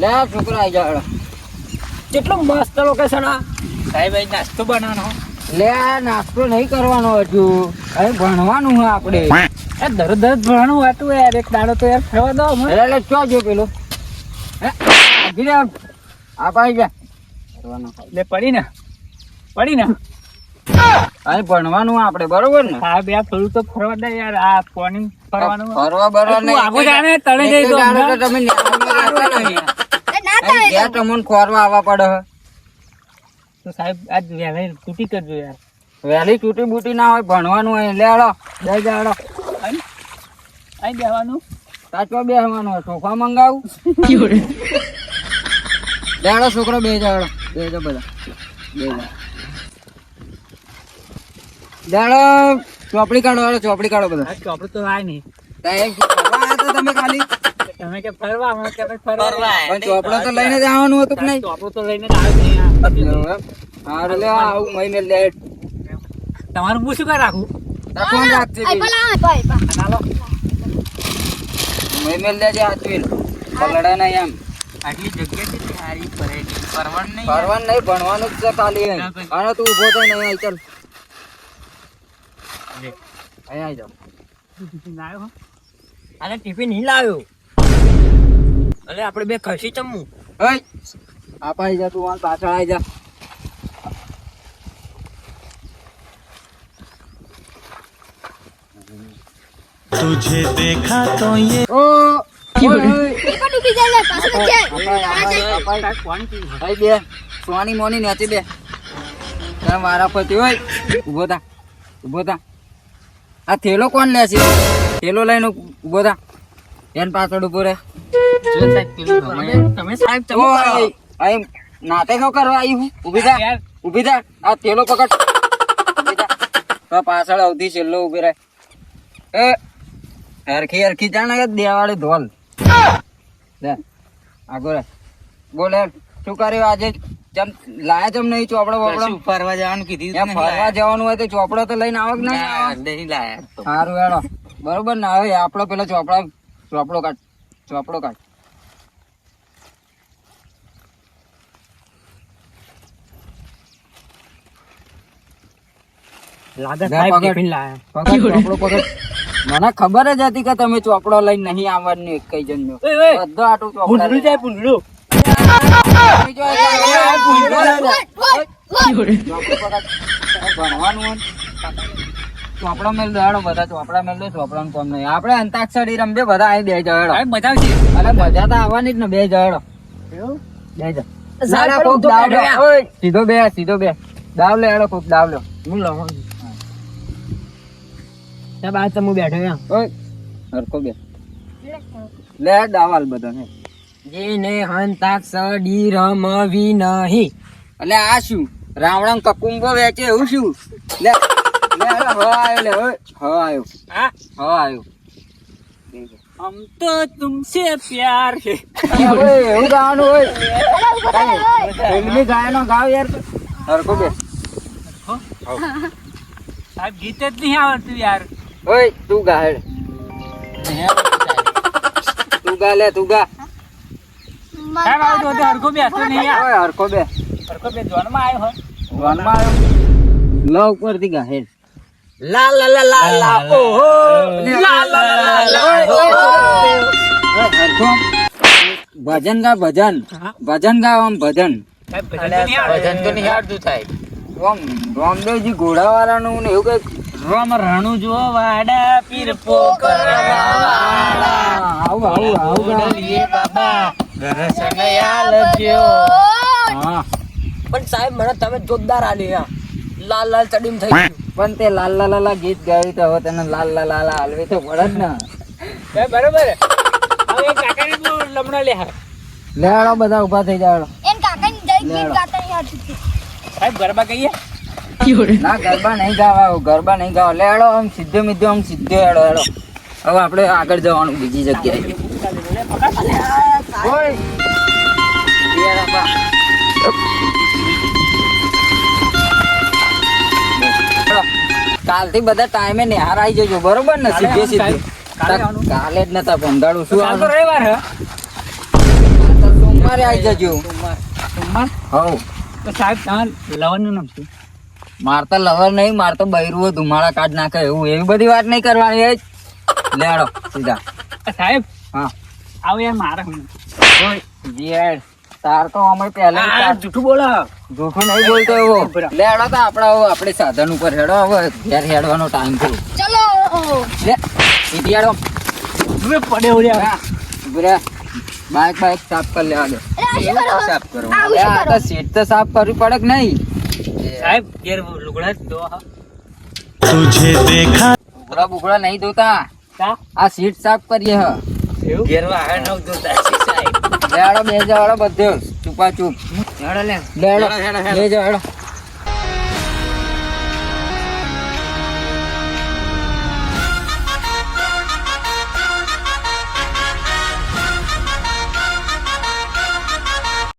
લે છોકરા આઈ જા કેટલું મસ્ત લોકેશન આ સાહેબ અહીં નાસ્તો બનાવવાનો. લે નાસ્તો નહીં કરવાનો હજુ. અરે ભણવાનું છે આપણે. એ દર દર ભણવાનું હતું યાર. એક દાડો તો યાર ફરવા દો એટલે ચો જો પેલો. હે? આ પાઈ જા. લે પડી ને પડી ને અહીં ભણવાનું આપણે બરોબર ને? હા બે થોડું તો ફરવા દે યાર. આ પાણી ફરવાનું ફરવા બરવા નહીં. આગળ જાને, તળે જઈ તો. તમે ઘેર તમને ખોરવા આવવા પડે તો સાહેબ આજ વહેલા તૂટી કરજો યાર. વહેલી તૂટી બૂટી ના હોય ભણવાનું હોય લે બે જાડો અહીં બેહવાનું. સાચો બેસવાનું હોય સોફા મંગાવું? લે છોકરો બે જાડો બે જા બધા. બે જા ચોપડી કાઢો ચોપડી કાઢો બધા. ચોપડી તો આય નહીં. તમે ખાલી તમે કે ફરવા અમે કે ફરવા. પણ ચોપડો તો લઈને જ આવવાનું હતું કે નહીં? ચોપડો તો લઈને જ આવ્યો. હારું લે આવું મહિને લેટ. તમારું હું શું કઈ રાખું? રાખવાનું રાખજે. ચાલો. મહિને લેજે હાથવીલ પલડે નહીં એમ. આટલી જગ્યા કેટલી સારી પરેડી ફરવાનું નહીં ફરવાનું નહીં ભણવાનું જ છે ખાલી. અને તું ઊભો થાય નહીં ચાલ. અહીં આવી જાઓ. લાવ્યો અરે ટિફિન નહીં લાવ્યો અરે આપણે બે ખસી ચમવું હઈ આ પાઈ જા તું હાલ પાછળ આવી જા तुझे देखा तो ये ઓ ઓય, ઓય. એ પણ ડૂબી જાય લે, પાછું બચે. અપાય, અપાય, અપાય. ભાઈ બે સોની મોની નેચી બે તારા મારા પતિ હોય ઉભો થા ઉભો થા આ થેલો કોણ લે છે થેલો લઈને ઉભો થા એન પાછળ ઊભો રહે તમે સાહેબ ચમો અહીં નાતે નો કરવા આવી હું? ઊભી થા. ઊભી થા. આ તેલો પકડ. તો પાછળ આવતી છેલ્લો ઊભી રહે એ હરખી હરખી જાણે કે દેવાળી ધોલ. આગળ બોલે શું કર્યું આજે? ચમ લાયા ચમ નહીં ચોપડો બોપડો? ફરવા જવાનું કીધું ફરવા જવાનું હોય તો ચોપડો તો લઈને આવો કે નહીં લાયા સારું હેડો. બરોબર ને હવે આપણો પેલો ચોપડા ચોપડો કાઢ ચોપડો કાઢ. મને ખબર જ હતી કે તમે ચોપડો લઈને નહીં આવવાનું એક કઈ જણ. બધો આટલું ચોપડા જાય ભૂંડરું. ભણવાનું ચોપડો મેલ દો બધા ચોપડા મેલ દો ચોપડા કોમ નહીં. આપણે અંતાક્ષરી રમજે બધા અહીં બે જડો મજા આવશે અરે મજા તો આવવાની જ ને બે જડો બે જા. સાહેબ, ના, ના, પણ કોક દાવ લે. બેઠો ઓય, સીધો બે સીધો બે. દાવ લે એડો કોક દાવ લે હું લઉં ત્યાં બાદ તમે બેઠો ઓય હરકો બે. લે દાવાલ બધા ને જેને હંતાક્ષરી રમવી નહીં. એટલે આ શું? રાવણ કકુંબો વેચે એવું શું? લે. હમ તો તુમસે પ્યાર હે એવું ગાવાનું હોય ફિલ્મી ગાયનો ગાવ યાર. હરખો બે સાહેબ ગીત જ નહીં આવડતું યાર ઓય તું ગા હેડ તું ગા લે તું ગા સાહેબ આવું તો હરખો બેસતો નહીં ઓય હરખો બે હરખો બે જોનમાં આવ્યો હોય. વનમાં આવ્યો લ ઉપરથી ગા હેડ લા લા લા લા oh la la. la la ભજન ગા ભજન. ભજન ગા આમ ભજન. ભજન તો નહીં આવડતું થાય. ઓમ રામદેવજી ઘોડાવાળાનું ને એવું કંઈક રામ રણુ જો વાડા પીર પોકર આવું આવું આવું. ગા. બાબા દર્શન આલજો હા. પણ સાહેબ મને તમે જોરદાર આલી હા. લાલ લાલ ચડીમ થઈ ગયું. પણ તે લાલ લાલ લાલા ગીત ગાયું તો હવે તને લાલ લાલ લાલા હાલવી તો પડે જ ને. બરોબર. હવે કાકાને તો લમણા લે લેડો લેવાડો બધા ઊભા થઈ જાવ એન કાકાને જય ગીત ગાતા યાર સાહેબ ગરબા કહીએ ના ગરબા નહીં ગાવા ગરબા નહીં ગાવા લેડો આમ સીધો મીધો આમ સીધો હેડો હેડો. હવે આપણે આગળ જવાનું બીજી જગ્યાએ. ઓય. કાલથી બધા ટાઈમે નિહાર આવી જજો. બરોબર ને? સીધે સીધે. કાલે જ નતા પંદાડું શું કાલ રવિવાર સોમવાર આવી જજો. સોમવાર. હવ. તો સાહેબ તમારે લવણનું નામ શું? માર તો લવર નહીં માર તો બૈરું ધુમાડા કાઢ નાખે એવું. એવી બધી વાત નહીં કરવાની એ. લેડો સીધા. સાહેબ હા. આવો યાર મારે હું. યેડ તાર તો અમે પહેલા જૂઠું બોલો? જૂઠું નહીં બોલતો એવો. લે હેડો તો આપડા આપડે સાધન ઉપર હેડો હવે ઘેર હેડવાનો ટાઈમ થયો. ચલો લે સીધી હેડો. હવે પડે ઉડ્યા બરા બાઈક બાઈક સાફ કરી લેવા દો. સાફ કરો. લે આ તો સીટ તો સાફ કરવી પડે કે નહીં? સાહેબ ઘેર લુગડા દો તુજે દેખા લુગડા બુગડા નહીં ધોતા. આ સીટ સાફ કરીએ હ. ઘેર ન ધોતા. સાહેબ લેડો બે જવાડો બધે. ચૂપા ચૂપ. લે. લેડો બે જવાડો